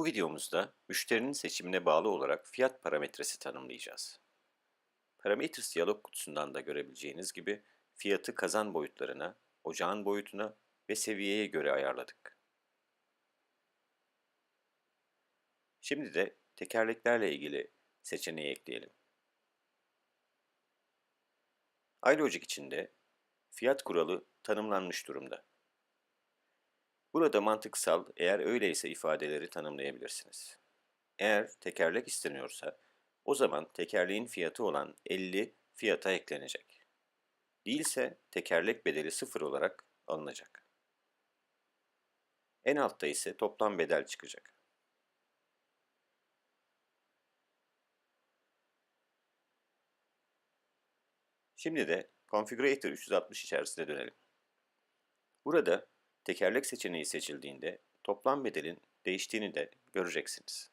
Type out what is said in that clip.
Bu videomuzda müşterinin seçimine bağlı olarak fiyat parametresi tanımlayacağız. Parameters diyalog kutusundan da görebileceğiniz gibi fiyatı kazan boyutlarına, ocağın boyutuna ve seviyeye göre ayarladık. Şimdi de tekerleklerle ilgili seçeneği ekleyelim. iLogic içinde fiyat kuralı tanımlanmış durumda. Burada mantıksal, eğer öyleyse ifadeleri tanımlayabilirsiniz. Eğer tekerlek isteniyorsa, o zaman tekerleğin fiyatı olan 50 fiyata eklenecek. Değilse tekerlek bedeli 0 olarak alınacak. En altta ise toplam bedel çıkacak. Şimdi de Configurator 360 içerisine dönelim. Burada tekerlek seçeneği seçildiğinde toplam bedelin değiştiğini de göreceksiniz.